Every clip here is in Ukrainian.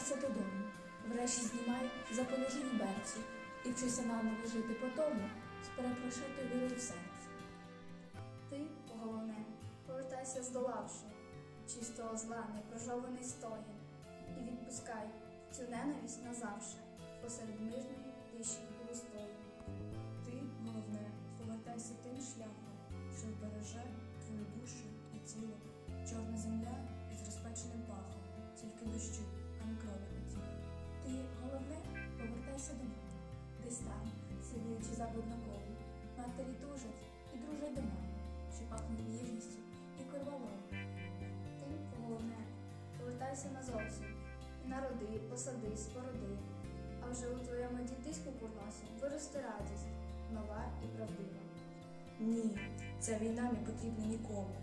повертайся додому. Врешті знімай заположені берці і вчися наново жити по тому з перепрошитою вірою в серці. Ти, головне, повертайся здолавши чистого зла непрожований стогін, і відпускай цю ненависть назавше посеред мирної тиші густої. Ти, головне, повертайся тим шляхом, що вбереже твою душу і тіло. Чорна земля із розпеченим пахом, тільки дощу, крові. Ти, головне, повертайся додому, десь там, сидячи забуд на колі. Матері тужать і дружать до мами, що пахнуть ніжністю і корвалом. Ти, головне, повертайся назовсім і народи, посади, спороди. А вже у твоєму дітиську курносі виросте радість, нова і правдива. Ні, ця війна не потрібна нікому.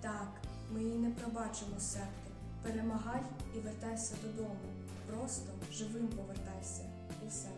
Так, ми її не пробачимо сердо. Перемагай і вертайся додому. Просто живим повертайся і все.